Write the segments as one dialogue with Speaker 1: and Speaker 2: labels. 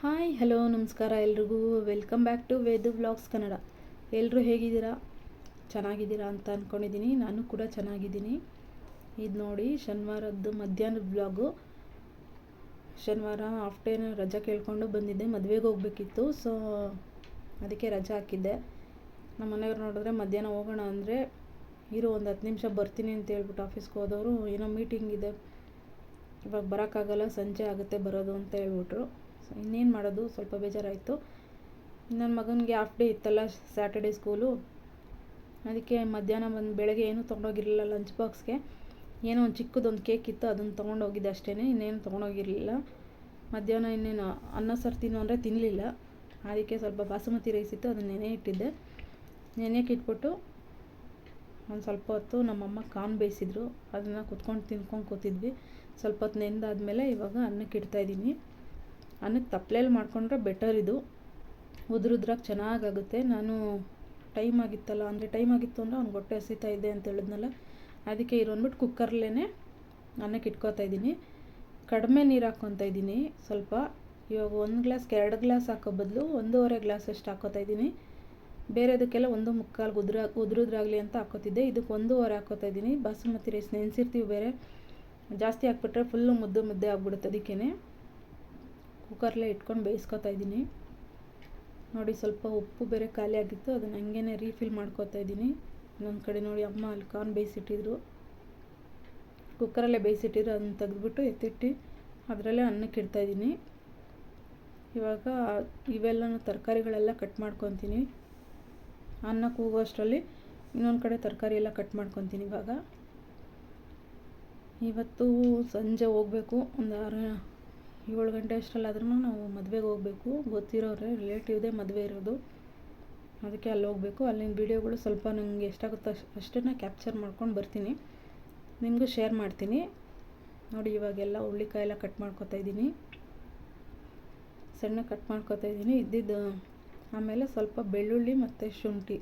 Speaker 1: Hi, hello, ನಮಸ್ಕಾರ ಎಲ್ರಿಗೂ. Welcome back to Vedu vlogs Kannada ಎಲ್ಲರೂ ಹೇಗಿದ್ದೀರಾ? ಚೆನ್ನಾಗಿದ್ದೀರಾ ಅಂತ ಅಂದ್ಕೊಂಡಿದ್ದೀನಿ ನಾನು ಕೂಡ ಚೆನ್ನಾಗಿದ್ದೀನಿ. ಇದು ನೋಡಿ, ಶನಿವಾರದ್ದು ಮಧ್ಯಾಹ್ನದ ಬ್ಲಾಗು ಶನಿವಾರ ಹಾಫ್ ಡೇನ ರಜಾ ಕೇಳ್ಕೊಂಡು ಬಂದಿದ್ದೆ. ಮದುವೆಗೆ ಹೋಗ್ಬೇಕಿತ್ತು ಸೊ ಅದಕ್ಕೆ ರಜಾ ಹಾಕಿದ್ದೆ. ನಮ್ಮ ಮನೆಯವ್ರು ನೋಡಿದ್ರೆ ಮಧ್ಯಾಹ್ನ ಹೋಗೋಣ ಅಂದರೆ ಇರೋ ಒಂದು ಹತ್ತು ನಿಮಿಷ ಬರ್ತೀನಿ ಅಂತ ಹೇಳ್ಬಿಟ್ಟು ಆಫೀಸ್ಗೆ ಹೋದವರು ಏನೋ ಮೀಟಿಂಗ್ ಇದೆ. ಇವಾಗ ಬರೋಕ್ಕಾಗಲ್ಲ, ಸಂಜೆ ಆಗುತ್ತೆ ಬರೋದು ಅಂತ ಹೇಳ್ಬಿಟ್ರು. ಸೊ ಇನ್ನೇನು ಮಾಡೋದು? ಸ್ವಲ್ಪ ಬೇಜಾರಾಯಿತು. ನನ್ನ ಮಗನಿಗೆ ಹಾಫ್ ಡೇ ಇತ್ತಲ್ಲ ಸ್ಯಾಟರ್ಡೇ ಸ್ಕೂಲು ಅದಕ್ಕೆ ಮಧ್ಯಾಹ್ನ ಬಂದು ಬೆಳಗ್ಗೆ ಏನೂ ತೊಗೊಂಡೋಗಿರಲಿಲ್ಲ ಲಂಚ್ ಬಾಕ್ಸ್ಗೆ ಏನೋ ಒಂದು ಚಿಕ್ಕದೊಂದು ಕೇಕ್ ಇತ್ತು, ಅದನ್ನು ತೊಗೊಂಡೋಗಿದ್ದೆ ಅಷ್ಟೇ ಇನ್ನೇನು ತೊಗೊಂಡೋಗಿರಲಿಲ್ಲ. ಮಧ್ಯಾಹ್ನ ಇನ್ನೇನು ಅನ್ನ ಸಾರು ತಿನ್ನು ಅಂದರೆ ತಿನ್ನಲಿಲ್ಲ ಅದಕ್ಕೆ ಸ್ವಲ್ಪ ಬಾಸುಮತಿ ರೈಸ್ ಇತ್ತು, ಅದನ್ನು ನೆನೆ ಇಟ್ಟಿದ್ದೆ. ನೆನೆಯಕ್ಕೆ ಇಟ್ಬಿಟ್ಟು ಒಂದು ಸ್ವಲ್ಪ ಹೊತ್ತು ನಮ್ಮಮ್ಮ ಕಾನ್ ಬೇಯಿಸಿದ್ರು. ಅದನ್ನು ಕುತ್ಕೊಂಡು ತಿನ್ಕೊಂಡು ಕೂತಿದ್ವಿ. ಸ್ವಲ್ಪ ಹೊತ್ತು ನೆಂದಾದ್ಮೇಲೆ ಇವಾಗ ಅನ್ನಕ್ಕೆ ಇಡ್ತಾಯಿದ್ದೀನಿ ಅನ್ನಕ್ಕೆ ತಪ್ಪಲೆಯಲ್ಲಿ ಮಾಡಿಕೊಂಡ್ರೆ ಬೆಟರ್ ಇದು. ಉದುರುದ್ರಾಗ ಚೆನ್ನಾಗಾಗುತ್ತೆ. ನಾನು ಟೈಮ್ ಆಗಿತ್ತಲ್ಲ, ಅಂದರೆ ಟೈಮ್ ಆಗಿತ್ತು ಅಂದರೆ ಅವ್ನಿಗೆ ಹೊಟ್ಟೆ ಹಸಿತಾ ಇದೆ ಅಂತ ಹೇಳಿದ್ನಲ್ಲ, ಅದಕ್ಕೆ ಇರೋನ್ಬಿಟ್ಟು ಕುಕ್ಕರ್ಲೇ ಅನ್ನಕ್ಕೆ ಇಟ್ಕೋತಾ ಇದ್ದೀನಿ. ಕಡಿಮೆ ನೀರು ಹಾಕ್ಕೊತಾ ಇದ್ದೀನಿ ಸ್ವಲ್ಪ. ಇವಾಗ ಒಂದು ಗ್ಲಾಸ್ಗೆ ಎರಡು ಗ್ಲಾಸ್ ಹಾಕೋ ಬದಲು ಒಂದೂವರೆ ಗ್ಲಾಸ್ ಅಷ್ಟು ಹಾಕೋತಾ ಇದ್ದೀನಿ. ಬೇರೆದಕ್ಕೆಲ್ಲ ಒಂದು ಮುಕ್ಕಾಲು ಉದ್ರ, ಉದ್ರುದ್ರಾಗಲಿ ಅಂತ ಹಾಕೋತಿದ್ದೆ ಇದಕ್ಕೆ ಒಂದೂವರೆ ಹಾಕೋತಾ ಇದ್ದೀನಿ. ಬಾಸುಮತಿ ರೈಸ್ ನೆನೆಸಿರ್ತೀವಿ ಬೇರೆ. ಜಾಸ್ತಿ ಹಾಕ್ಬಿಟ್ರೆ ಫುಲ್ಲು ಮುದ್ದೆ ಮುದ್ದೆ ಆಗ್ಬಿಡುತ್ತೆ ಅದಕ್ಕೇ ಕುಕ್ಕರ್ಲೇ ಇಟ್ಕೊಂಡು ಬೇಯಿಸ್ಕೊತಾ ಇದ್ದೀನಿ. ನೋಡಿ ಸ್ವಲ್ಪ ಉಪ್ಪು ಬೇರೆ ಖಾಲಿ ಆಗಿತ್ತು, ಅದನ್ನು ಹಂಗೇ ರೀಫಿಲ್ ಮಾಡ್ಕೊತಾ ಇದ್ದೀನಿ. ಇನ್ನೊಂದು ಕಡೆ ನೋಡಿ ಅಮ್ಮ ಅಲ್ಲಿ ಕಾರ್ನ್ ಬೇಯಿಸಿಟ್ಟಿದ್ರು. ಕುಕ್ಕರಲ್ಲೇ ಬೇಯಿಸಿಟ್ಟಿದ್ರು, ಅದನ್ನ ತೆಗೆದ್ಬಿಟ್ಟು ಎತ್ತಿಟ್ಟು ಅದರಲ್ಲೇ ಅನ್ನಕ್ಕೆ ಇಡ್ತಾ ಇದ್ದೀನಿ. ಇವಾಗ ಇವೆಲ್ಲನೂ ತರಕಾರಿಗಳೆಲ್ಲ ಕಟ್ ಮಾಡ್ಕೊತೀನಿ. ಅನ್ನ ಕೂಗೋಷ್ಟರಲ್ಲಿ ಇನ್ನೊಂದು ಕಡೆ ತರಕಾರಿ ಎಲ್ಲ ಕಟ್ ಮಾಡ್ಕೊತೀನಿ ಇವಾಗ. ಇವತ್ತು ಸಂಜೆ ಹೋಗಬೇಕು, ಒಂದು ಆರು ಏಳು ಗಂಟೆ ಅಷ್ಟರಲ್ಲಾದ್ರೂ ನಾವು ಮದುವೆಗೆ ಹೋಗಬೇಕು. ಗೊತ್ತಿರೋರೆ, ರಿಲೇಟಿವ್ದೇ ಮದುವೆ ಇರೋದು. ಅದಕ್ಕೆ ಅಲ್ಲಿ ಹೋಗಬೇಕು. ಅಲ್ಲಿನ ವೀಡಿಯೋಗಳು ಸ್ವಲ್ಪ ನನಗೆ ಎಷ್ಟಾಗುತ್ತೆ ಅಷ್ಟು ಅಷ್ಟನ್ನು ಕ್ಯಾಪ್ಚರ್ ಮಾಡ್ಕೊಂಡು ಬರ್ತೀನಿ. ನಿಮಗೂ ಶೇರ್ ಮಾಡ್ತೀನಿ. ನೋಡಿ, ಇವಾಗೆಲ್ಲ ಹುಳ್ಳಿಕಾಯೆಲ್ಲ ಕಟ್ ಮಾಡ್ಕೊತಾ ಇದ್ದೀನಿ. ಸಣ್ಣ ಕಟ್ ಮಾಡ್ಕೊತಾ ಇದ್ದೀನಿ. ಇದ್ದಿದ್ದು, ಆಮೇಲೆ ಸ್ವಲ್ಪ ಬೆಳ್ಳುಳ್ಳಿ ಮತ್ತು ಶುಂಠಿ.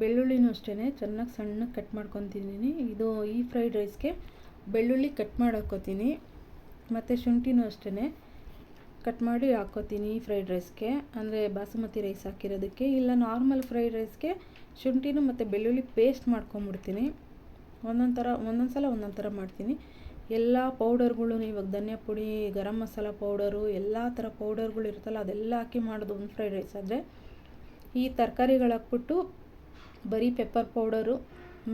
Speaker 1: ಬೆಳ್ಳುಳ್ಳಿನೂ ಅಷ್ಟೇ ಚೆನ್ನಾಗಿ ಸಣ್ಣಗೆ ಕಟ್ ಮಾಡ್ಕೊತಿದ್ದೀನಿ. ಇದು ಈ ಫ್ರೈಡ್ ರೈಸ್ಗೆ ಬೆಳ್ಳುಳ್ಳಿ ಕಟ್ ಮಾಡಿ ಹಾಕ್ಕೋತೀನಿ ಮತ್ತು ಶುಂಠಿನೂ ಅಷ್ಟೇ ಕಟ್ ಮಾಡಿ ಹಾಕೋತೀನಿ ಫ್ರೈಡ್ ರೈಸ್ಗೆ ಅಂದರೆ ಬಾಸುಮತಿ ರೈಸ್ ಹಾಕಿರೋದಕ್ಕೆ. ಇಲ್ಲ ನಾರ್ಮಲ್ ಫ್ರೈಡ್ ರೈಸ್ಗೆ ಶುಂಠಿನೂ ಮತ್ತು ಬೆಳ್ಳುಳ್ಳಿ ಪೇಸ್ಟ್ ಮಾಡ್ಕೊಂಬಿಡ್ತೀನಿ. ಒಂದೊಂದು ಥರ ಒಂದೊಂದು ಸಲ ಒಂದೊಂದು ಥರ ಮಾಡ್ತೀನಿ. ಎಲ್ಲ ಪೌಡರ್ಗಳು ಇವಾಗ ಧನಿಯಾ ಪುಡಿ, ಗರಂ ಮಸಾಲ ಪೌಡರು ಎಲ್ಲ ಥರ ಪೌಡರ್ಗಳು ಇರುತ್ತಲ್ಲ, ಅದೆಲ್ಲ ಹಾಕಿ ಮಾಡೋದು ಒಂದು ಫ್ರೈಡ್ ರೈಸ್ ಆದರೆ. ಈ ತರಕಾರಿಗಳು ಹಾಕ್ಬಿಟ್ಟು ಬರೀ ಪೆಪ್ಪರ್ ಪೌಡರು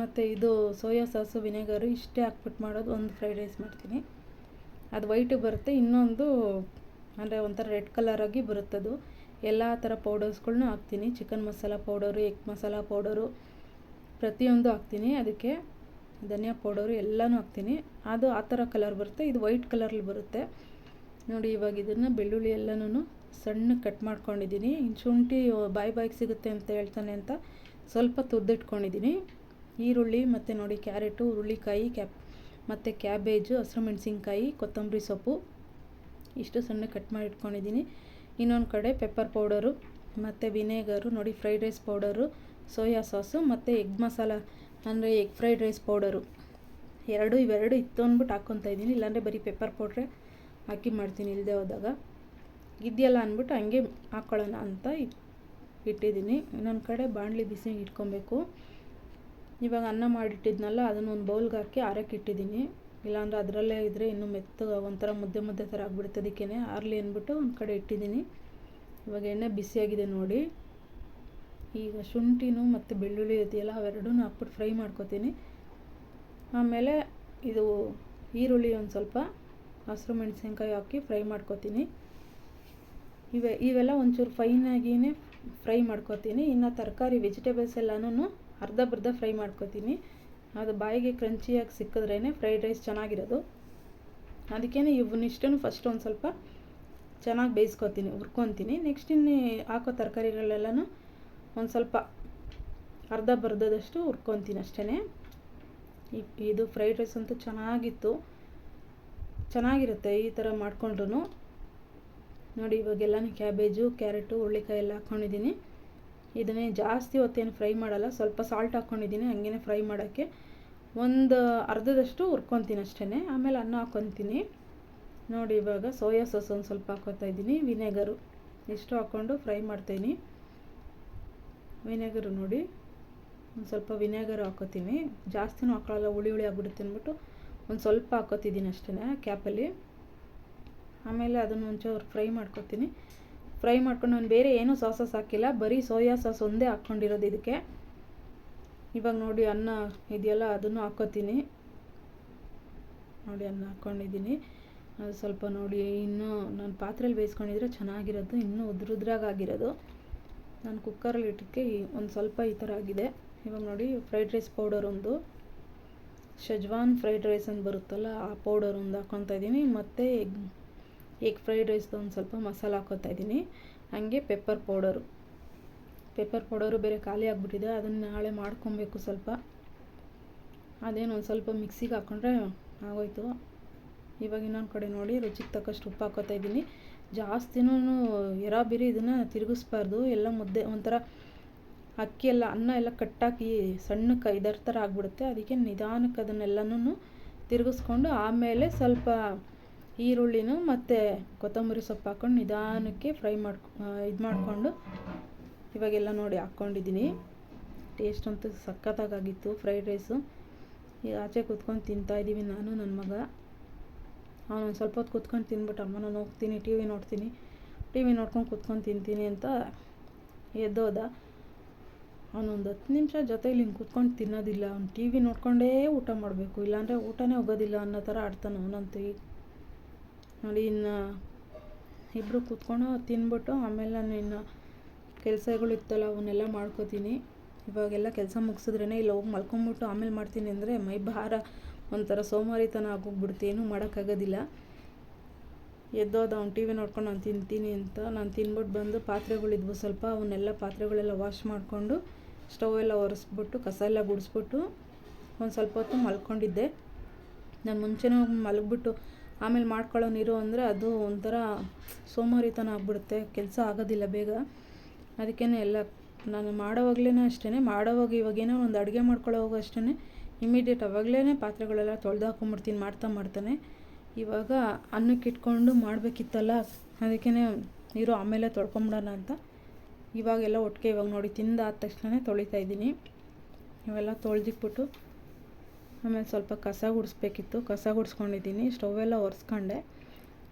Speaker 1: ಮತ್ತು ಇದು ಸೋಯಾ ಸಾಸು ವಿನೆಗರು ಇಷ್ಟೇ ಹಾಕ್ಬಿಟ್ಟು ಮಾಡೋದು ಒಂದು ಫ್ರೈಡ್ ರೈಸ್ ಮಾಡ್ತೀನಿ. ಅದು ವೈಟು ಬರುತ್ತೆ, ಇನ್ನೊಂದು ಅಂದರೆ ಒಂಥರ ರೆಡ್ ಕಲರಾಗಿ ಬರುತ್ತದು. ಎಲ್ಲ ಥರ ಪೌಡರ್ಸ್ಗಳ್ನೂ ಹಾಕ್ತೀನಿ. Chicken masala powder egg masala powder ಪ್ರತಿಯೊಂದು ಹಾಕ್ತೀನಿ. ಅದಕ್ಕೆ ಧನಿಯಾ ಪೌಡರು ಎಲ್ಲನೂ ಹಾಕ್ತೀನಿ. ಅದು ಆ ಥರ ಕಲರ್ ಬರುತ್ತೆ. ಇದು ವೈಟ್ ಕಲರಲ್ಲಿ ಬರುತ್ತೆ. ನೋಡಿ, ಇವಾಗ ಇದನ್ನು ಬೆಳ್ಳುಳ್ಳಿ ಎಲ್ಲನೂ ಸಣ್ಣ ಕಟ್ ಮಾಡ್ಕೊಂಡಿದ್ದೀನಿ ಇನ್ನು ಶುಂಠಿ ಬಾಯಿ ಬಾಯಿಗೆ ಸಿಗುತ್ತೆ ಅಂತ ಹೇಳ್ತಾನೆ ಅಂತ ಸ್ವಲ್ಪ ತುರ್ದಿಟ್ಕೊಂಡಿದ್ದೀನಿ ಈರುಳ್ಳಿ ಮತ್ತು ನೋಡಿ, ಕ್ಯಾರೆಟು, ಹುರುಳಿಕಾಯಿ, ಕ್ಯಾಪ್ ಮತ್ತು ಕ್ಯಾಬೇಜು, ಹಸಿರು ಮೆಣಸಿನ್ಕಾಯಿ, ಕೊತ್ತಂಬರಿ ಸೊಪ್ಪು. ಇಷ್ಟು ಸಣ್ಣ ಕಟ್ ಮಾಡಿ ಇಟ್ಕೊಂಡಿದ್ದೀನಿ. ಇನ್ನೊಂದು ಕಡೆ ಪೆಪ್ಪರ್ ಪೌಡರು ಮತ್ತು ವಿನೇಗರು ನೋಡಿ fried rice powder soya sauce ಮತ್ತು ಎಗ್ ಮಸಾಲ ಅಂದರೆ ಎಗ್ ಫ್ರೈಡ್ ರೈಸ್ ಪೌಡರು ಎರಡು, ಇವೆರಡು ಇತ್ತು ಅಂದ್ಬಿಟ್ಟು ಹಾಕ್ಕೊತಾ ಇದ್ದೀನಿ. ಇಲ್ಲಾಂದರೆ ಬರೀ ಪೆಪ್ಪರ್ ಪೌಡ್ರೆ ಹಾಕಿ ಮಾಡ್ತೀನಿ ಇಲ್ಲದೆ ಹೋದಾಗ. ಇದೆಯಲ್ಲ ಅಂದ್ಬಿಟ್ಟು ಹಂಗೆ ಹಾಕ್ಕೊಳ್ಳೋಣ ಅಂತ ಇಟ್ಟಿದ್ದೀನಿ. ಇನ್ನೊಂದು ಕಡೆ ಬಾಣಲಿ ಬಿಸಿ ಇಟ್ಕೊಬೇಕು ಇವಾಗ ಅನ್ನ ಮಾಡಿಟ್ಟಿದ್ನಲ್ಲ, ಅದನ್ನು ಒಂದು ಬೌಲ್ಗೆ ಹಾಕಿ ಆರಕ್ಕೆ ಇಟ್ಟಿದ್ದೀನಿ. ಇಲ್ಲಾಂದ್ರೆ ಅದರಲ್ಲೇ ಇದ್ದರೆ ಇನ್ನೂ ಮೆತ್ತಗೆ ಒಂಥರ ಮುದ್ದೆ ಮುದ್ದೆ ಥರ ಆಗ್ಬಿಡುತ್ತೆ ಅದಕ್ಕೇ ಆರಲಿ ಅಂದ್ಬಿಟ್ಟು ಒಂದು ಕಡೆ ಇಟ್ಟಿದ್ದೀನಿ. ಇವಾಗ ಎಣ್ಣೆ ಬಿಸಿಯಾಗಿದೆ ನೋಡಿ. ಈಗ ಶುಂಠಿನೂ ಮತ್ತು ಬೆಳ್ಳುಳ್ಳಿ ಇದೆಯಲ್ಲ ಅವೆರಡೂ ಹಾಕ್ಬಿಟ್ಟು ಫ್ರೈ ಮಾಡ್ಕೊತೀನಿ. ಆಮೇಲೆ ಇದು ಈರುಳ್ಳಿ ಒಂದು ಸ್ವಲ್ಪ, ಹಸಿರು ಮೆಣಸಿನ್ಕಾಯಿ ಹಾಕಿ ಫ್ರೈ ಮಾಡ್ಕೊತೀನಿ. ಇವೆ, ಇವೆಲ್ಲ ಒಂಚೂರು ಫೈನಾಗಿಯೇ ಫ್ರೈ ಮಾಡ್ಕೊತೀನಿ. ಇನ್ನು ತರಕಾರಿ ವೆಜಿಟೇಬಲ್ಸ್ ಎಲ್ಲನೂ ಅರ್ಧ ಬರ್ಧ ಫ್ರೈ ಮಾಡ್ಕೊತೀನಿ. ಅದು ಬಾಯಿಗೆ ಕ್ರಂಚಿಯಾಗಿ ಸಿಕ್ಕಿದ್ರೇ ಫ್ರೈಡ್ ರೈಸ್ ಚೆನ್ನಾಗಿರೋದು. ಅದಕ್ಕೇ ಇವನ್ನಿಷ್ಟನ್ನು ಫಸ್ಟ್ ಒಂದು ಸ್ವಲ್ಪ ಚೆನ್ನಾಗಿ ಬೇಯಿಸ್ಕೊತೀನಿ, ಹುರ್ಕೊತೀನಿ. ನೆಕ್ಸ್ಟ್ ಇನ್ನು ಹಾಕೋ ತರಕಾರಿಗಳೆಲ್ಲನೂ ಒಂದು ಸ್ವಲ್ಪ ಅರ್ಧ ಬರ್ಧದಷ್ಟು ಹುರ್ಕೊತೀನಿ ಅಷ್ಟೇ ಇದು ಫ್ರೈಡ್ ರೈಸ್ ಅಂತೂ ಚೆನ್ನಾಗಿತ್ತು. ಚೆನ್ನಾಗಿರುತ್ತೆ ಈ ಥರ ಮಾಡಿಕೊಂಡ್ರು ನೋಡಿ ಇವಾಗೆಲ್ಲನೂ ಕ್ಯಾಬೇಜು ಕ್ಯಾರೆಟು ಹುರುಳಿಕಾಯಿ ಎಲ್ಲ ಹಾಕ್ಕೊಂಡಿದ್ದೀನಿ ಇದನ್ನೇ ಜಾಸ್ತಿ ಹೊತ್ತೇನು ಫ್ರೈ ಮಾಡಲ್ಲ. ಸ್ವಲ್ಪ ಸಾಲ್ಟ್ ಹಾಕ್ಕೊಂಡಿದ್ದೀನಿ ಹಂಗೇ ಫ್ರೈ ಮಾಡೋಕ್ಕೆ. ಒಂದು ಅರ್ಧದಷ್ಟು ಹುರ್ಕೊತೀನಿ ಅಷ್ಟೇ ಆಮೇಲೆ ಅನ್ನ ಹಾಕ್ಕೊತೀನಿ ನೋಡಿ ಇವಾಗ ಸೋಯಾ ಸಾಸ್ ಒಂದು ಸ್ವಲ್ಪ ಹಾಕೋತಾ ಇದ್ದೀನಿ. ವಿನೆಗರು. ಇಷ್ಟು ಹಾಕ್ಕೊಂಡು ಫ್ರೈ ಮಾಡ್ತೀನಿ. ವಿನೆಗರು ನೋಡಿ. ಒಂದು ಸ್ವಲ್ಪ ವಿನೆಗರ್ ಹಾಕೋತೀನಿ. ಜಾಸ್ತಿನೂ ಹಾಕೊಳ್ಳಲ್ಲ ಹುಳಿ ಹುಳಿ ಆಗ್ಬಿಡುತ್ತೆ ಅಂದ್ಬಿಟ್ಟು ಒಂದು ಸ್ವಲ್ಪ ಹಾಕೋತಿದ್ದೀನಿ ಅಷ್ಟೇ ಕ್ಯಾಪಲ್ಲಿ ಆಮೇಲೆ ಅದನ್ನು ಒಂಚೂರು ಫ್ರೈ ಮಾಡ್ಕೊತೀನಿ. ಫ್ರೈ ಮಾಡ್ಕೊಂಡು ನಾನು ಬೇರೆ ಏನೂ ಸಾಸಸ್ ಹಾಕಿಲ್ಲ, ಬರೀ ಸೋಯಾ ಸಾಸ್ ಒಂದೇ ಹಾಕ್ಕೊಂಡಿರೋದು ಇದಕ್ಕೆ. ಇವಾಗ ನೋಡಿ ಅನ್ನ ಇದೆಯಲ್ಲ, ಅದನ್ನು ಹಾಕ್ಕೋತೀನಿ ನೋಡಿ ಅನ್ನ ಹಾಕ್ಕೊಂಡಿದ್ದೀನಿ ಅದು ಸ್ವಲ್ಪ ನೋಡಿ, ಇನ್ನೂ ನಾನು ಪಾತ್ರೆಯಲ್ಲಿ ಬೇಯಿಸ್ಕೊಂಡಿದ್ರೆ ಚೆನ್ನಾಗಿರೋದು, ಇನ್ನೂ ಉದ್ರುದ್ರಾಗಿರೋದು ನಾನು ಕುಕ್ಕರಲ್ಲಿ ಇಟ್ಟಕ್ಕೆ ಒಂದು ಸ್ವಲ್ಪ ಈ ಥರ ಆಗಿದೆ. ಇವಾಗ ನೋಡಿ, ಫ್ರೈಡ್ ರೈಸ್ ಪೌಡರ್ ಒಂದು. ಶಜ್ವಾನ್ ಫ್ರೈಡ್ ರೈಸ್ ಅಂತ ಬರುತ್ತಲ್ಲ, ಆ ಪೌಡರ್ ಒಂದು ಹಾಕ್ಕೊತಾ ಇದ್ದೀನಿ. ಮತ್ತು ಎಗ್ ಫ್ರೈಡ್ ರೈಸ್ದು ಒಂದು ಸ್ವಲ್ಪ ಮಸಾಲ ಹಾಕೋತಾ ಇದ್ದೀನಿ. ಹಾಗೆ ಪೆಪ್ಪರ್ ಪೌಡರು ಪೆಪ್ಪರ್ ಪೌಡರು ಬೇರೆ ಖಾಲಿ ಆಗಿಬಿಟ್ಟಿದೆ. ಅದನ್ನು ನಾಳೆ ಮಾಡ್ಕೊಬೇಕು ಸ್ವಲ್ಪ. ಅದೇನು ಒಂದು ಸ್ವಲ್ಪ ಮಿಕ್ಸಿಗೆ ಹಾಕ್ಕೊಂಡ್ರೆ ಆಗೋಯ್ತು. ಇವಾಗ ಇನ್ನೊಂದು ಕಡೆ ನೋಡಿ, ರುಚಿಗೆ ತಕ್ಕಷ್ಟು ಉಪ್ಪು ಹಾಕೋತಾ ಇದ್ದೀನಿ. ಜಾಸ್ತಿನೂ ಎರಾ ಬಿರಿ ಇದನ್ನು ತಿರುಗಿಸ್ಬಾರ್ದು. ಎಲ್ಲ ಮುದ್ದೆ ಒಂಥರ ಅಕ್ಕಿ ಎಲ್ಲ, ಅನ್ನ ಎಲ್ಲ ಕಟ್ಟಾಕಿ ಸಣ್ಣಕ್ಕೆ ಇದರ ಥರ ಆಗಿಬಿಡುತ್ತೆ. ಅದಕ್ಕೆ ನಿಧಾನಕ್ಕೆ ಅದನ್ನೆಲ್ಲನೂ ತಿರುಗಿಸ್ಕೊಂಡು ಆಮೇಲೆ ಸ್ವಲ್ಪ ಈರುಳ್ಳಿನೂ ಮತ್ತು ಕೊತ್ತಂಬರಿ ಸೊಪ್ಪು ಹಾಕ್ಕೊಂಡು ನಿಧಾನಕ್ಕೆ ಫ್ರೈ ಮಾಡ್ಕೊ ಇದು ಮಾಡಿಕೊಂಡು ಇವಾಗೆಲ್ಲ ನೋಡಿ ಹಾಕ್ಕೊಂಡಿದ್ದೀನಿ. ಟೇಸ್ಟ್ ಅಂತೂ ಸಖತ್ತಾಗಿತ್ತು ಫ್ರೈಡ್ ರೈಸು. ಈಗ ಆಚೆ ಕೂತ್ಕೊಂಡು ತಿಂತಾಯಿದ್ದೀವಿ ನಾನು ನನ್ನ ಮಗ. ಅವನು ಸ್ವಲ್ಪ ಹೊತ್ತು ಕೂತ್ಕೊಂಡು ತಿನ್ಬಿಟ್ಟು ಅಮ್ಮ ನಾನು ಹೋಗ್ತೀನಿ, ಟಿ ವಿ ನೋಡ್ತೀನಿ. ಟಿ ವಿ ನೋಡ್ಕೊಂಡು ಕೂತ್ಕೊಂಡು ತಿಂತೀನಿ ಅಂತ ಎದ್ದೋದ. ಅವನೊಂದು ಹತ್ತು ನಿಮಿಷ ಜೊತೆಲಿ ಹಿಂಗೆ ಕೂತ್ಕೊಂಡು ತಿನ್ನೋದಿಲ್ಲ. ಅವ್ನು ಟಿ ವಿ ನೋಡ್ಕೊಂಡೇ ಊಟ ಮಾಡಬೇಕು. ಇಲ್ಲಾಂದರೆ ಊಟನೇ ಹೋಗೋದಿಲ್ಲ ಅನ್ನೋ ಥರ ಆಡ್ತಾನೆ ಅವನಂತೂ ನೋಡಿ, ಇನ್ನು ಇಬ್ಬರು ಕೂತ್ಕೊಂಡು ತಿನ್ಬಿಟ್ಟು ಆಮೇಲೆ ನಾನು ಇನ್ನು ಕೆಲಸಗಳಿತ್ತಲ್ಲ ಅವನ್ನೆಲ್ಲ ಮಾಡ್ಕೋತೀನಿ. ಇವಾಗೆಲ್ಲ ಕೆಲಸ ಮುಗಿಸಿದ್ರೇ ಇಲ್ಲ ಹೋಗಿ ಮಲ್ಕೊಂಬಿಟ್ಟು ಆಮೇಲೆ ಮಾಡ್ತೀನಿ ಅಂದರೆ ಮೈ ಭಾರ. ಒಂಥರ ಸೋಮಾರಿತನ ಆಗೋಗ್ಬಿಡ್ತು ಏನೂ ಮಾಡೋಕ್ಕಾಗೋದಿಲ್ಲ. ಎದ್ದೋದ ಅವ್ನು ಟಿ ವಿ ನೋಡ್ಕೊಂಡು ನಾನು ತಿಂತೀನಿ ಅಂತ. ನಾನು ತಿನ್ಬಿಟ್ಟು ಬಂದು ಪಾತ್ರೆಗಳಿದ್ವು ಸ್ವಲ್ಪ, ಅವನ್ನೆಲ್ಲ ಪಾತ್ರೆಗಳೆಲ್ಲ ವಾಶ್ ಮಾಡಿಕೊಂಡು ಸ್ಟವ್ ಎಲ್ಲ ಒರೆಸ್ಬಿಟ್ಟು, ಕಸ ಎಲ್ಲ ಗುಡಿಸ್ಬಿಟ್ಟು ಒಂದು ಸ್ವಲ್ಪ ಹೊತ್ತು ಮಲ್ಕೊಂಡಿದ್ದೆ. ನಾನು ಮುಂಚೆನೇ ಹೋಗಿ ಮಲಗಿಬಿಟ್ಟು ಆಮೇಲೆ ಮಾಡ್ಕೊಳ್ಳೋ ನೀರು ಅಂದರೆ ಅದು ಒಂಥರ ಸೋಮಾರಿತನ ಆಗ್ಬಿಡುತ್ತೆ, ಕೆಲಸ ಆಗೋದಿಲ್ಲ ಬೇಗ. ಅದಕ್ಕೇ ಎಲ್ಲ, ನಾನು ಮಾಡೋವಾಗ್ಲೇ ಅಷ್ಟೇ ಮಾಡೋವಾಗ ಇವಾಗೇನೋ ಒಂದು ಅಡುಗೆ ಮಾಡ್ಕೊಳ್ಳೋವಾಗ ಅಷ್ಟೇ ಇಮಿಡಿಯೇಟ್ ಅವಾಗಲೇ ಪಾತ್ರೆಗಳೆಲ್ಲ ತೊಳೆದು ಹಾಕೊಂಬಿಡ್ತೀನಿ ಮಾಡ್ತಾ ಮಾಡ್ತಾನೆ. ಇವಾಗ ಅನ್ನಕ್ಕೆ ಇಟ್ಕೊಂಡು ಮಾಡಬೇಕಿತ್ತಲ್ಲ ಅದಕ್ಕೇ ನೀರು ಆಮೇಲೆ ತೊಳ್ಕೊಂಬಿಡೋಣ ಅಂತ. ಇವಾಗೆಲ್ಲ ಒಟ್ಟಿಗೆ ಇವಾಗ ನೋಡಿ, ತಿಂದಾದ ತಕ್ಷಣ ತೊಳಿತಾ ಇದ್ದೀನಿ. ಇವೆಲ್ಲ ತೊಳೆದಿಟ್ಬಿಟ್ಟು ಆಮೇಲೆ ಸ್ವಲ್ಪ ಕಸ ಗುಡಿಸ್ಬೇಕಿತ್ತು. ಕಸ ಗುಡಿಸ್ಕೊಂಡಿದ್ದೀನಿ. ಎಲ್ಲ ಒರೆಸ್ಕೊಂಡೆ.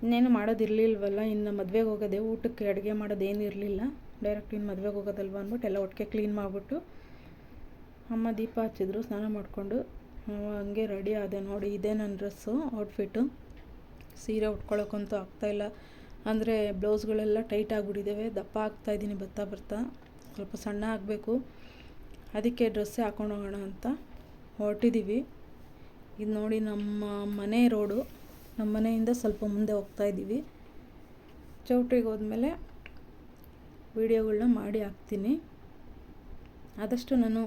Speaker 1: ಇನ್ನೇನು ಮಾಡೋದಿರಲಿಲ್ವಲ್ಲ, ಇನ್ನು ಮದುವೆಗೆ ಹೋಗೋದೆ. ಊಟಕ್ಕೆ ಅಡುಗೆ ಮಾಡೋದೇನು ಇರಲಿಲ್ಲ. ಡೈರೆಕ್ಟ್ ಇನ್ನು ಮದುವೆಗೆ ಹೋಗೋದಲ್ವ ಅಂದ್ಬಿಟ್ಟು ಎಲ್ಲ ಒಟ್ಟಿಗೆ ಕ್ಲೀನ್ ಮಾಡಿಬಿಟ್ಟು ಅಮ್ಮ ದೀಪ ಹಚ್ಚಿದ್ರು. ಸ್ನಾನ ಮಾಡಿಕೊಂಡು ಹಂಗೆ ರೆಡಿ ಆದೆ ನೋಡಿ. ಇದೇ ನನ್ನ ಡ್ರೆಸ್ಸು ಔಟ್ಫಿಟ್ಟು ಸೀರೆ ಉಟ್ಕೊಳ್ಳೋಕ್ಕಂತೂ ಆಗ್ತಾಯಿಲ್ಲ ಅಂದರೆ ಬ್ಲೌಸ್ಗಳೆಲ್ಲ ಟೈಟ್ ಆಗಿಬಿಟ್ಟಿದ್ದಾವೆ ದಪ್ಪ ಆಗ್ತಾಯಿದ್ದೀನಿ ಬರ್ತಾ ಬರ್ತಾ. ಸ್ವಲ್ಪ ಸಣ್ಣ ಆಗಬೇಕು. ಅದಕ್ಕೆ ಡ್ರೆಸ್ಸೇ ಹಾಕೊಂಡು ಹೋಗೋಣ ಅಂತ ಹೊರಟಿದ್ದೀವಿ ಇದು ನೋಡಿ ನಮ್ಮ ಮನೆ ರೋಡು. ನಮ್ಮ ಮನೆಯಿಂದ ಸ್ವಲ್ಪ ಮುಂದೆ ಹೋಗ್ತಾ ಇದ್ದೀವಿ. ಚೌಟ್ರಿಗೆ ಹೋದ್ಮೇಲೆ ವೀಡಿಯೋಗಳನ್ನ ಮಾಡಿ ಹಾಕ್ತೀನಿ. ಆದಷ್ಟು ನಾನು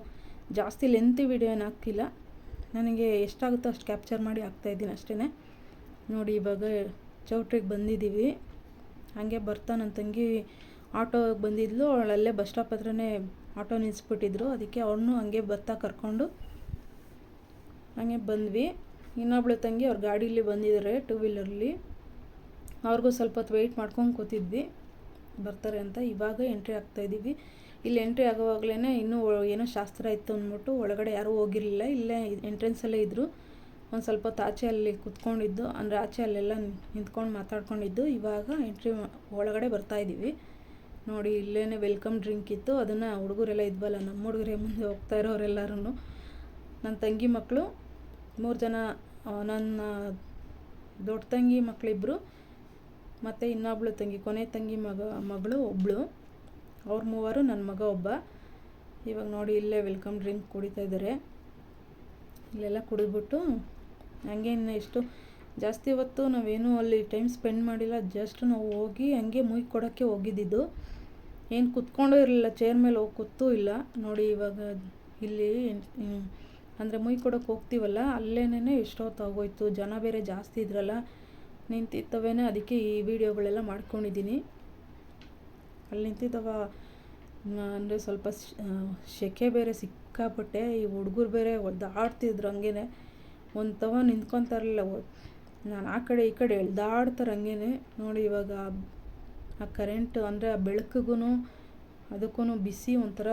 Speaker 1: ಜಾಸ್ತಿ ಲೆಂತಿ ವೀಡಿಯೋ ಏನು ಹಾಕ್ತಿಲ್ಲ. ನನಗೆ ಎಷ್ಟಾಗುತ್ತೋ ಅಷ್ಟು ಕ್ಯಾಪ್ಚರ್ ಮಾಡಿ ಹಾಕ್ತಾಯಿದ್ದೀನಿ ಅಷ್ಟೇ ನೋಡಿ ಇವಾಗ ಚೌಟ್ರಿಗೆ ಬಂದಿದ್ದೀವಿ. ಹಾಗೆ ಬರ್ತಾ ನನ್ನ ತಂಗಿ ಆಟೋಗೆ ಬಂದಿದ್ಲು. ಅವಳಲ್ಲೇ ಬಸ್ ಸ್ಟಾಪ್ ಹತ್ರನೇ ಆಟೋ ನಿಲ್ಲಿಸ್ಬಿಟ್ಟಿದ್ರು ಅದಕ್ಕೆ ಅವ್ರನ್ನೂ ಹಂಗೆ ಬರ್ತಾ ಕರ್ಕೊಂಡು ಹಂಗೆ ಬಂದ್ವಿ. ಇನ್ನೊಬ್ಳು ತಂಗಿ ಅವ್ರ ಗಾಡೀಲಿ ಬಂದಿದ್ದಾರೆ ಟೂ ವೀಲರ್ಲಿ ಅವ್ರಿಗೂ ಸ್ವಲ್ಪ ಹೊತ್ತು ವೆಯ್ಟ್ ಮಾಡ್ಕೊಂಡು ಕೂತಿದ್ವಿ. ಬರ್ತಾರೆ ಅಂತ ಇವಾಗ ಎಂಟ್ರಿ ಆಗ್ತಾಯಿದ್ದೀವಿ ಇಲ್ಲಿ ಎಂಟ್ರಿ ಆಗೋವಾಗಲೇ ಇನ್ನೂ ಏನೋ ಶಾಸ್ತ್ರ ಇತ್ತು ಅಂದ್ಬಿಟ್ಟು ಒಳಗಡೆ ಯಾರೂ ಹೋಗಿರಲಿಲ್ಲ. ಇಲ್ಲೇ ಎಂಟ್ರೆನ್ಸಲ್ಲೇ ಇದ್ದರು ಒಂದು ಸ್ವಲ್ಪ ಹೊತ್ತು ಆಚೆ ಅಲ್ಲಿ ಕುತ್ಕೊಂಡಿದ್ದು, ಅಂದರೆ ಆಚೆ ಅಲ್ಲೆಲ್ಲ ನಿಂತ್ಕೊಂಡು ಮಾತಾಡ್ಕೊಂಡಿದ್ದು. ಇವಾಗ ಎಂಟ್ರಿ ಒಳಗಡೆ ಬರ್ತಾಯಿದ್ದೀವಿ ನೋಡಿ ಇಲ್ಲೇ ವೆಲ್ಕಮ್ ಡ್ರಿಂಕ್ ಇತ್ತು. ಅದನ್ನು ಹುಡುಗರೆಲ್ಲ ಇದ್ವಲ್ಲ, ನಮ್ಮ ಹುಡುಗರೇ ಮುಂದೆ ಹೋಗ್ತಾ ಇರೋರೆಲ್ಲರೂ ನನ್ನ ತಂಗಿ ಮಕ್ಕಳು ಮೂರು ಜನ ನನ್ನ ದೊಡ್ಡ ತಂಗಿ ಮಕ್ಕಳಿಬ್ಬರು ಮತ್ತು ಇನ್ನೊಬ್ಳು ತಂಗಿ, ಕೊನೆ ತಂಗಿ ಮಗ, ಮಗಳು ಒಬ್ಬಳು ಅವ್ರ ಮೂವರು ನನ್ನ ಮಗ ಒಬ್ಬ. ಇವಾಗ ನೋಡಿ ಇಲ್ಲೇ ವೆಲ್ಕಮ್ ಡ್ರಿಂಕ್ ಕುಡಿತಾ ಇದ್ದಾರೆ ಇಲ್ಲೆಲ್ಲ ಕುಡಿದ್ಬಿಟ್ಟು ಹಂಗೆ ಇನ್ನು ಎಷ್ಟು ಜಾಸ್ತಿ ಹೊತ್ತು ನಾವೇನು ಅಲ್ಲಿ ಟೈಮ್ ಸ್ಪೆಂಡ್ ಮಾಡಿಲ್ಲ. ಜಸ್ಟ್ ನಾವು ಹೋಗಿ ಹಂಗೆ ಮುಯ್ ಕೊಡೋಕ್ಕೆ ಹೋಗಿದ್ದಿದ್ದು. ಏನು ಕುತ್ಕೊಂಡೂ ಇರಲಿಲ್ಲ, ಚೇರ್ ಮೇಲೆ ಹೋಗಿ ಕೂತೂ ಇಲ್ಲ. ನೋಡಿ ಇವಾಗ ಇಲ್ಲಿ ಅಂದರೆ ಮುಯ್ ಕೊಡೋಕೆ ಹೋಗ್ತೀವಲ್ಲ ಅಲ್ಲೇನೇ ಎಷ್ಟೊತ್ತು ಆಗೋಯ್ತು ಜನ ಬೇರೆ ಜಾಸ್ತಿ ಇದ್ರಲ್ಲ ನಿಂತಿತ್ತವೇನೆ ಅದಕ್ಕೆ ಈ ವಿಡಿಯೋಗಳೆಲ್ಲ ಮಾಡ್ಕೊಂಡಿದ್ದೀನಿ. ಅಲ್ಲಿ ನಿಂತಿದ್ದವ ಅಂದರೆ ಸ್ವಲ್ಪ ಶೆಕೆ ಬೇರೆ ಸಿಕ್ಕಾಪಟ್ಟೆ, ಈ ಹುಡುಗರು ಬೇರೆ ಒದ್ದಾಡ್ತಿದ್ರು ಹಂಗೇ ಒಂದು ತವ ನಿಂತ್ಕೊತಾರಲ್ಲ ನಾನು ಆ ಕಡೆ ಈ ಕಡೆ ಎಳ್ದಾಡ್ತಾರೆ ಹಂಗೇ ನೋಡಿ ಇವಾಗ ಆ ಕರೆಂಟ್ ಅಂದರೆ ಆ ಬೆಳಕಿಗೂ ಅದಕ್ಕೂ ಬಿಸಿ ಒಂಥರ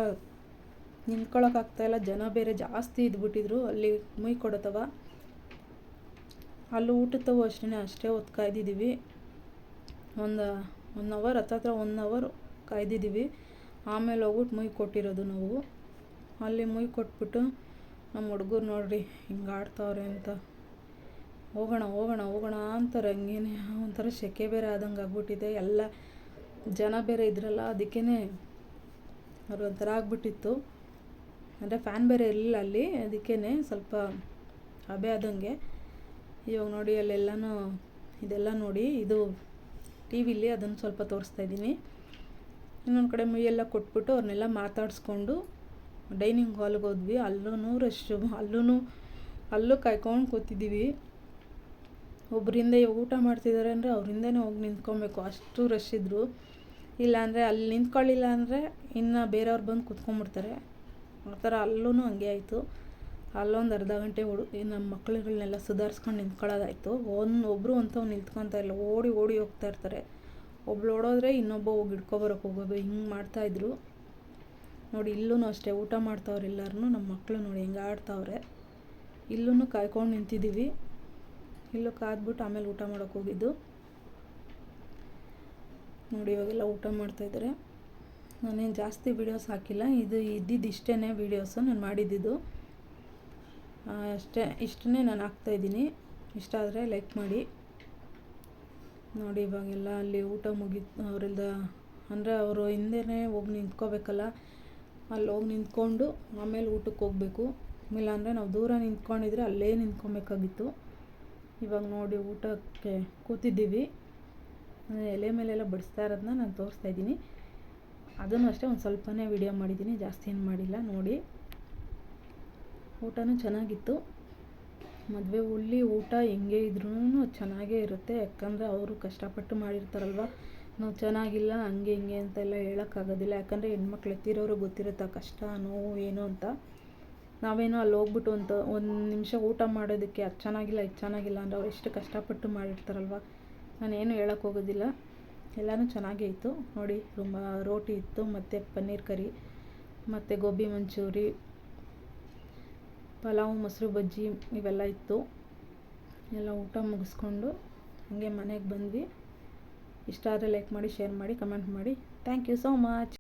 Speaker 1: ನಿಂತ್ಕೊಳ್ಳೋಕ್ಕಾಗ್ತಾಯಿಲ್ಲ ಜನ ಬೇರೆ ಜಾಸ್ತಿ ಇದ್ಬಿಟ್ಟಿದ್ರು. ಅಲ್ಲಿ ಮುಯ್ ಕೊಡತವ. ಅಲ್ಲಿ ಊಟದವು ಅಷ್ಟೇ ಅಷ್ಟೇ ಹೊತ್ತು ಕಾಯ್ದಿದ್ದೀವಿ. ಒಂದು ಒನ್ ಅವರ್ ಹತ್ರ ಒನ್ ಅವರ್ ಕಾಯ್ದಿದ್ದೀವಿ. ಆಮೇಲೆ ಹೋಗ್ಬಿಟ್ಟು ಮುಯ್ ಕೊಟ್ಟಿರೋದು ನಾವು. ಅಲ್ಲಿ ಮುಯ್ ಕೊಟ್ಬಿಟ್ಟು ನಮ್ಮ ಹುಡುಗರು ನೋಡ್ರಿ, ಹಿಂಗೆ ಆಡ್ತಾವ್ರೆ ಅಂತ. ಹೋಗೋಣ ಹೋಗೋಣ ಹೋಗೋಣ ಅಂತಾರೆ. ಹಂಗೇನೆ ಒಂಥರ ಸೆಕೆ ಬೇರೆ ಆದಂಗೆ ಆಗ್ಬಿಟ್ಟಿದೆ. ಎಲ್ಲ ಜನ ಬೇರೆ ಇದ್ರಲ್ಲ ಅದಕ್ಕೇ ಅವ್ರು ಒಂಥರ ಆಗ್ಬಿಟ್ಟಿತ್ತು. ಅಂದರೆ ಫ್ಯಾನ್ ಬೇರೆ ಇರಲಿಲ್ಲ ಅಲ್ಲಿ ಅದಕ್ಕೇ ಸ್ವಲ್ಪ ಹಬೆ ಆದಂಗೆ. ಇವಾಗ ನೋಡಿ ಅಲ್ಲೆಲ್ಲನೂ ಇದೆಲ್ಲ ನೋಡಿ, ಇದು ಟಿ ವಿಲಿ ಅದನ್ನು ಸ್ವಲ್ಪ ತೋರಿಸ್ತಾ ಇದ್ದೀನಿ. ಇನ್ನೊಂದು ಕಡೆ ಮೈಯೆಲ್ಲ ಕೊಟ್ಬಿಟ್ಟು ಅವ್ರನ್ನೆಲ್ಲ ಮಾತಾಡಿಸ್ಕೊಂಡು ಡೈನಿಂಗ್ ಹಾಲ್ಗೆ ಹೋದ್ವಿ. ಅಲ್ಲೂ ರಶ್ಶು ಅಲ್ಲೂ ಅಲ್ಲೂ ಕಾಯ್ಕೊಂಡು ಕೂತಿದ್ದೀವಿ. ಒಬ್ಬರಿಂದ ಊಟ ಮಾಡ್ತಿದ್ದಾರೆ ಅಂದರೆ ಅವರಿಂದನೇ ಹೋಗಿ ನಿಂತ್ಕೊಬೇಕು. ಅಷ್ಟು ರಶ್ ಇದ್ದರು ಇಲ್ಲಾಂದರೆ ಅಲ್ಲಿ ನಿಂತ್ಕೊಳ್ಳಿಲ್ಲ ಅಂದರೆ ಇನ್ನು ಬೇರೆಯವ್ರು ಬಂದು ಕುತ್ಕೊಂಡ್ಬಿಡ್ತಾರೆ. ಆ ಥರ ಅಲ್ಲೂ ಹಂಗೆ ಆಯಿತು. ಅಲ್ಲೊಂದು ಅರ್ಧ ಗಂಟೆ ಹುಡು ನಮ್ಮ ಮಕ್ಳುಗಳನ್ನೆಲ್ಲ ಸುಧಾರಿಸ್ಕೊಂಡು ನಿಂತ್ಕೊಳ್ಳೋದಾಯಿತು. ಒಂದು ಒಬ್ಬರು ಅಂಥವು ನಿಂತ್ಕೊತಾ ಇಲ್ಲ. ಓಡಿ ಓಡಿ ಹೋಗ್ತಾ ಇರ್ತಾರೆ. ಒಬ್ಳು ಓಡೋದ್ರೆ ಇನ್ನೊಬ್ಬ ಹೋಗಿ ಹಿಡ್ಕೊಬರಕ್ಕೆ ಹೋಗೋದು. ಹಿಂಗೆ ಮಾಡ್ತಾಯಿದ್ರು ನೋಡಿ ಇಲ್ಲೂ ಅಷ್ಟೇ. ಊಟ ಮಾಡ್ತಾವ್ರೆ ಎಲ್ಲರೂ ನಮ್ಮ ಮಕ್ಕಳು ನೋಡಿ, ಹೆಂಗೆ ಆಡ್ತಾವ್ರೆ. ಇಲ್ಲೂ ಕಾಯ್ಕೊಂಡು ನಿಂತಿದ್ದೀವಿ ಇಲ್ಲೂ ಕಾದ್ಬಿಟ್ಟು ಆಮೇಲೆ ಊಟ ಮಾಡೋಕೆ ಹೋಗಿದ್ದು. ನೋಡಿ, ಇವಾಗೆಲ್ಲ ಊಟ ಮಾಡ್ತಾಯಿದ್ದಾರೆ ನಾನೇನು ಜಾಸ್ತಿ ವೀಡಿಯೋಸ್ ಹಾಕಿಲ್ಲ. ಇದು ಇದ್ದಿದ್ದು ಇಷ್ಟೇ ವೀಡಿಯೋಸು ನಾನು ಮಾಡಿದ್ದಿದ್ದು. ಅಷ್ಟೇ, ಇಷ್ಟನ್ನೇ ನಾನು ಹಾಕ್ತಾಯಿದ್ದೀನಿ ಇಷ್ಟ ಆದರೆ ಲೈಕ್ ಮಾಡಿ. ನೋಡಿ ಇವಾಗೆಲ್ಲ ಅಲ್ಲಿ ಊಟ ಮುಗಿ ಅವರಿಂದ ಅಂದರೆ ಅವರು ಹಿಂದೆನೇ ಹೋಗಿ ನಿಂತ್ಕೋಬೇಕಲ್ಲ. ಅಲ್ಲಿ ಹೋಗಿ ನಿಂತ್ಕೊಂಡು ಆಮೇಲೆ ಊಟಕ್ಕೆ ಹೋಗಬೇಕು. ಇಲ್ಲಾಂದರೆ ನಾವು ದೂರ ನಿಂತ್ಕೊಂಡಿದ್ರೆ ಅಲ್ಲೇ ನಿಂತ್ಕೊಬೇಕಾಗಿತ್ತು. ಇವಾಗ ನೋಡಿ ಊಟಕ್ಕೆ ಕೂತಿದ್ದೀವಿ. ಎಲೆ ಮೇಲೆಲ್ಲ ಬಡಿಸ್ತಾ ಇರೋದನ್ನ ನಾನು ತೋರಿಸ್ತಾ ಇದ್ದೀನಿ. ಅದನ್ನು ಅಷ್ಟೇ ಒಂದು ಸ್ವಲ್ಪನೇ ವಿಡಿಯೋ ಮಾಡಿದ್ದೀನಿ, ಜಾಸ್ತಿ ಏನು ಮಾಡಿಲ್ಲ, ನೋಡಿ. ಊಟನೂ ಚೆನ್ನಾಗಿತ್ತು. ಮದುವೆ ಉಳ್ಳಿ ಊಟ ಹೆಂಗೆ ಇದ್ರೂ ಚೆನ್ನಾಗೇ ಇರುತ್ತೆ. ಯಾಕಂದರೆ ಅವರು ಕಷ್ಟಪಟ್ಟು ಮಾಡಿರ್ತಾರಲ್ವ? ನಾವು ಚೆನ್ನಾಗಿಲ್ಲ, ಹಂಗೆ ಹಿಂಗೆ ಅಂತೆಲ್ಲ ಹೇಳೋಕ್ಕಾಗೋದಿಲ್ಲ. ಯಾಕಂದರೆ ಹೆಣ್ಮಕ್ಳು ಎತ್ತಿರೋರು ಗೊತ್ತಿರುತ್ತೆ ಕಷ್ಟ, ನೋವು, ಏನು ಅಂತ. ನಾವೇನೋ ಅಲ್ಲಿ ಹೋಗ್ಬಿಟ್ಟು ಅಂತ ಒಂದು ನಿಮಿಷ ಊಟ ಮಾಡೋದಕ್ಕೆ ಅದು ಚೆನ್ನಾಗಿಲ್ಲ, ಇದು ಚೆನ್ನಾಗಿಲ್ಲ ಅಂದರೆ ಅವ್ರು ಎಷ್ಟು ಕಷ್ಟಪಟ್ಟು ಮಾಡಿರ್ತಾರಲ್ವ? ನಾನೇನು ಹೇಳೋಕ್ಕೆ ಹೋಗೋದಿಲ್ಲ ಎಲ್ಲನೂ ಚೆನ್ನಾಗೇ ಇತ್ತು. ನೋಡಿ ತುಂಬ ರೋಟಿ ಇತ್ತು, ಮತ್ತು ಪನ್ನೀರ್ ಕರಿ, ಮತ್ತು ಗೋಬಿ ಮಂಚೂರಿ, ಪಲಾವ್, ಮೊಸರು ಬಜ್ಜಿ ಇವೆಲ್ಲ ಇತ್ತು. ಎಲ್ಲ ಊಟ ಮುಗಿಸ್ಕೊಂಡು ಹಾಗೆ ಮನೆಗೆ ಬಂದ್ವಿ. ಇಷ್ಟ ಆದರೆ ಲೈಕ್ ಮಾಡಿ ಶೇರ್ ಮಾಡಿ ಕಮೆಂಟ್ ಮಾಡಿ. Thank you so much